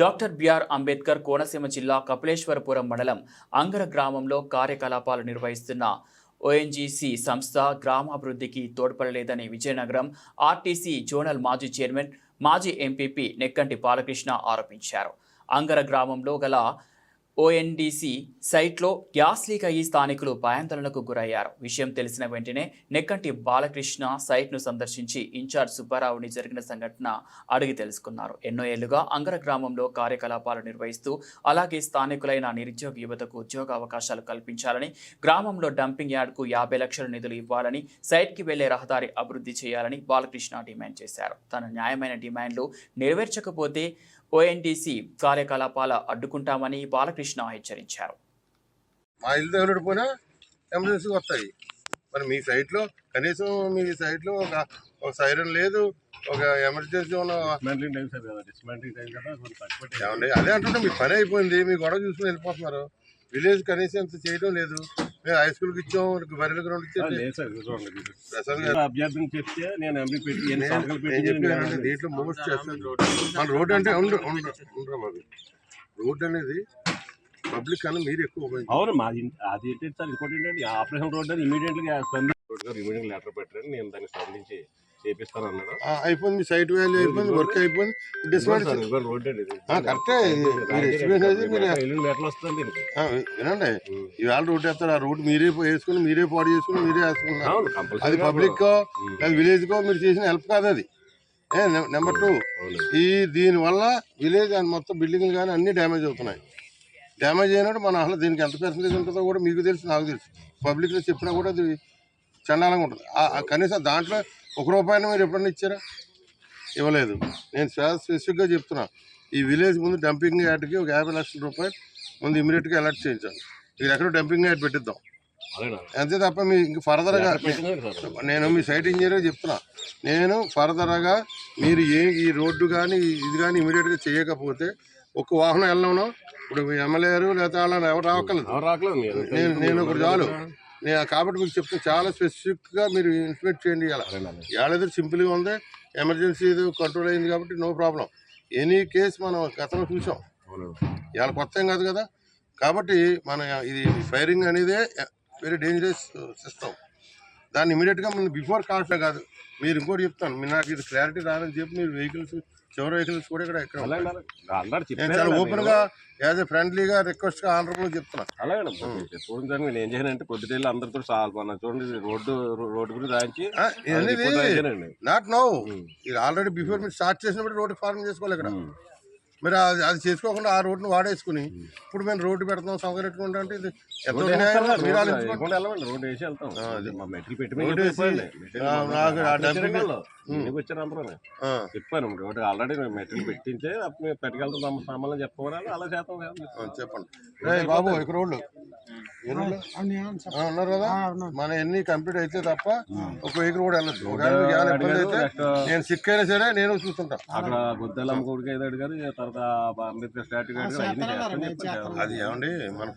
Doctor BR Ambedkar Konaseema జిల్లా కపిలేశ్వరపురం మండలం అంగర గ్రామంలో కార్యకలాపాలు నిర్వహిస్తున్న ఓఎన్జీసీ సంస్థ గ్రామాభివృద్ధికి తోడ్పడలేదని విజయనగరం ఆర్టీసీ జోనల్ మాజీ చైర్మన్ మాజీ ఎంపీపీ నెక్కంటి బాలకృష్ణ ఆరోపించారు. అంగర గ్రామంలో గల ఓఎన్డీసీ సైట్లో గ్యాస్ లీక్ అయ్యి స్థానికులు భయాందోళనకు గురయ్యారు. విషయం తెలిసిన వెంటనే నెక్కంటి బాలకృష్ణ సైట్ను సందర్శించి ఇన్ఛార్జ్ సుబ్బారావుని జరిగిన సంఘటన అడిగి తెలుసుకున్నారు. ఎన్నో ఏళ్ళుగా అంగర గ్రామంలో కార్యకలాపాలు నిర్వహిస్తూ అలాగే స్థానికులైన నిరుద్యోగ యువతకు ఉద్యోగ అవకాశాలు కల్పించాలని గ్రామంలో డంపింగ్ యార్డ్కు యాభై లక్షల నిధులు ఇవ్వాలని సైట్కి వెళ్ళే రహదారి అభివృద్ధి చేయాలని బాలకృష్ణ డిమాండ్ చేశారు. తన న్యాయమైన డిమాండ్లు నెరవేర్చకపోతే ఓఎన్డీసీ కార్యకలాపాల అడ్డుకుంటామని బాలకృష్ణ హెచ్చరించారు. మా ఇల్లు దగ్గర పోయినా ఎమర్జెన్సీకి వస్తాయి. మరి మీ సైట్లో కనీసం మీ సైట్లో ఒక ఒక సైరన్ లేదు ఒక ఎమర్జెన్సీ ఉన్న అదే అంటుంటే మీ పని అయిపోయింది మీ గొడవ చూసుకుని వెళ్ళిపోతున్నారు. విలేజ్ కనీసం ఇంత చేయడం లేదు. హై స్కూల్కి ఇచ్చాం బరిల గ్రౌండ్ చెప్తే నేను ఎంపీ పెట్టి దీంట్లో మూవ్స్ చేస్తాను. మన రోడ్ అంటే ఉండు ఉండు ఉండరా బాబు రోడ్ అనేది పబ్లిక్ కన్నా మీరు ఎక్కువ. అవును మా అది ఏంటంటే సార్ ఇంకోటి ఏంటంటే ఆపరేషన్ రోడ్ అని ఇమీడియట్గా రోడ్ గారు ఇమీడియట్ లెటర్ పెట్టారని నేను దాన్ని స్పందించి అయిపోయింది మీ సైట్ వాల్యూ అయిపోయింది వర్క్ అయిపోయింది. ఆ, కరెక్టే. వినండి. ఇవాళ రోడ్ వేస్తారు ఆ రోడ్ మీరే వేసుకుని మీరే పాడు చేసుకుని మీరే వేసుకున్నారు. అది పబ్లిక్ అది విలేజ్ కో మీరు చేసిన హెల్ప్ కాదు అది. ఏ నెంబర్ టూ ఈ దీని వల్ల విలేజ్ అండ్ మొత్తం బిల్డింగ్లు కానీ అన్ని డ్యామేజ్ అవుతున్నాయి. డ్యామేజ్ అయినప్పుడు మన అసలు దీనికి ఎంత పర్సెంటేజ్ ఉంటుందో కూడా మీకు తెలుసు నాకు తెలుసు. పబ్లిక్లో చెప్పినా కూడా అది చండాలంగా ఉంటుంది. కనీసం దాంట్లో ఒక రూపాయిని మీరు ఎప్పుడన్నా ఇచ్చారా? ఇవ్వలేదు. నేను స్పెసిఫిక్గా చెప్తున్నా. ఈ విలేజ్ ముందు డంపింగ్ యార్డ్కి ఒక యాభై లక్షల రూపాయలు ముందు ఇమీడియట్గా అలర్ట్ చేయించాలి. మీరు ఎక్కడో డంపింగ్ యార్డ్ పెట్టిద్దాం. అంతే తప్ప మీ ఇంక ఫర్దర్గా నేను మీ సైట్ ఇంజనీర్ చెప్తున్నా. నేను ఫర్దర్గా మీరు ఏ ఈ రోడ్డు కానీ ఇది కానీ ఇమీడియట్గా చేయకపోతే ఒక వాహనం వెళ్ళను ఇప్పుడు మీ ఎమ్మెల్యే గారు లేదా వాళ్ళని ఎవరు రావక్కర్లేదు. నేను నేను ఒకటి చాలు. నేను కాబట్టి మీకు చెప్తున్నా చాలా స్పెసిఫిక్గా మీరు ఇన్స్పెక్ట్ చేయండి ఇలా? ఏడాది సింపుల్గా ఉంది ఎమర్జెన్సీ ఇది కంట్రోల్ అయింది కాబట్టి నో ప్రాబ్లం ఎనీ కేసు మనం గతంలో చూసాం. ఇవాళ కొత్త ఏం కాదు కదా? కాబట్టి మన ఇది ఫైరింగ్ అనేదే వెరీ డేంజరస్ సిస్టమ్ దాన్ని ఇమీడియట్గా మనం బిఫోర్ కాల్ఫే కాదు. మీరు ఇంకోటి చెప్తాను. మీరు నాకు ఇది క్లారిటీ రాదని చెప్పి మీరు వెహికల్స్ చివరి వెహికల్స్ కూడా ఇక్కడ ఇక్కడ చాలా ఓపెన్గా యాజ్ ఎ ఫ్రెండ్లీగా రిక్వెస్ట్గా ఆనరబుల్ చెప్తున్నా. అలాగే చూడండి నేను ఏం చేయనంటే పొద్దుటెళ్ళి అందరితో సాల్వ్ మన చూడండి రోడ్డు రోడ్డు గురించి రాయించి నాట్ నో ఇది ఆల్రెడీ బిఫోర్ మీరు స్టార్ట్ చేసినప్పుడు రోడ్డు ఫార్మ్ చేసుకోవాలి ఇక్కడ. మీరు అది అది చేసుకోకుండా ఆ రోడ్డును వాడేసుకుని ఇప్పుడు మేము రోడ్డు పెడతాం సౌకర్యం అంటే ఇది ఎంత న్యాయం మీరు ఆలోచించుకోండి రోడ్డు వెళ్ళమండి రోడ్డు వేసి వెళ్తాం. మా మెటీరియల్ పెట్టి రోడ్డు వేసి, ఆ, నాకు ఆ డబ్బింగ్ ఇంటికి వచ్చారు అందరూ ఆ, చెప్పాను రోడ్డు ఆల్రెడీ మేము మెటీరియల్ పెట్టించే అప్పుడు మేము పెట్టుకెళ్తాం తమ సామాన్లు చెప్పమని అలా చేస్తాం కదా. ఆ, చెప్పండి. రే బాబు ఇక్కడ రోడ్లు ఏ రోడ్లు? ఆ, ఉన్నారు కదా? మన ఎన్ని కంప్లీట్ అయితే తప్ప ఒక వెహికల్ కూడా వెళ్ళదు ఒకవేళ మీకు ఏమైనా ఇబ్బంది అయితే నేను సిక్ అయినా సరే నేను చూస్తుంటా. అక్కడ గుద్దలమ్మ కొడుకు ఏదో అడిగారు తర్వాత అంబేద్కర్ స్టాట్యూ అది ఏమండి మన